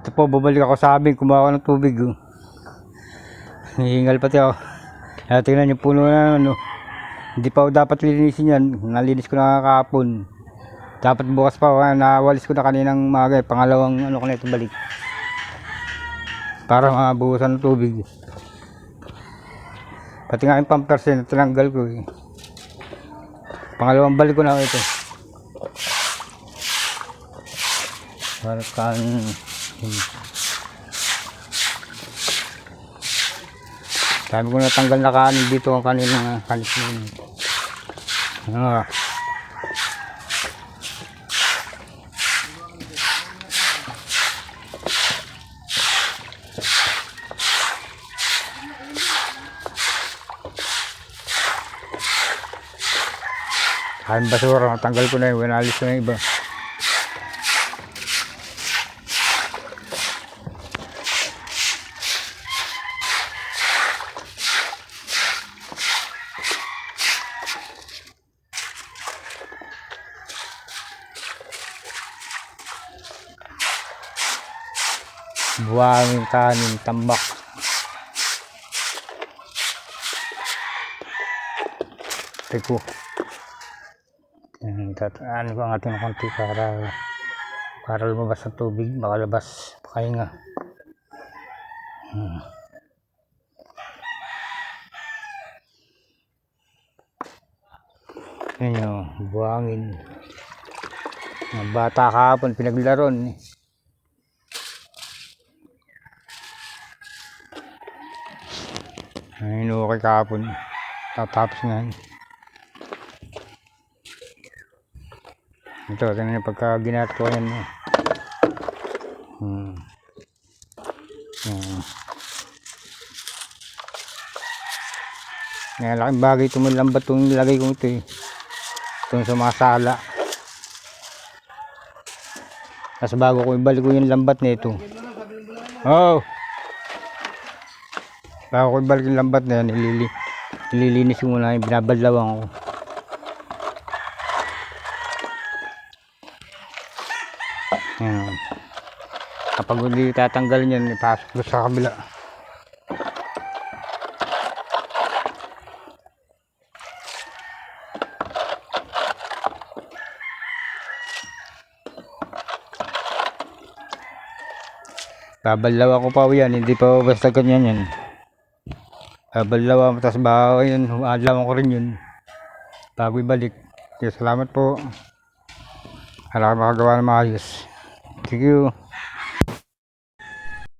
Ito po, bumalik ako sa amin, ako ng tubig. Oh. Hihingal pati ako. Kaya tingnan yung puno na ano. Hindi pa dapat linisin yan. Nalinis ko na kahapon. Dapat bukas pa, ah, nawalis ko na kaninang maga. eh. Pangalawang ano ko na ito balik. Para mabuhusan ng tubig. Pati nga yung pampers eh, tinanggal ko eh. Pangalawang balik ko na ito. Para kan hmm. Sabi ko natanggal na kanin dito ang kanina kanis na yun. Ano nga. Kain basura, natanggal ko na yun, winalis ko na yung iba. Buwangin kanin, tambak. Teko. Tataan ko ang ating konti para para lumabas ang tubig, makalabas pakahinga. Hmm. Yun, buhangin. Mga bata kahapon, pinaglaron eh. Ayun, okay kahapon. Tatapos na. yan. Ito, ganun pagka ginagawa yan. eh. Hmm. Hmm. Kaya laking bagay ito may lambat itong nilagay ko ito eh. Itong sa mga sala. Tapos bago ko ibalik ko yung lambat na ito. Oh! Bago ko ibalik yung lambat na yan, ilili, ililinis ko muna yung binabadlawan ko. Yan. Kapag hindi tatanggalin yan, ipasok doon sa kabila. Babalawa ko pa yan, hindi pa basta ganyan yan. Babalawa, tapos bago yun, adlawan ko rin yun. Bago ibalik. Kaya salamat po. Alam makagawa ng maayos. Thank you.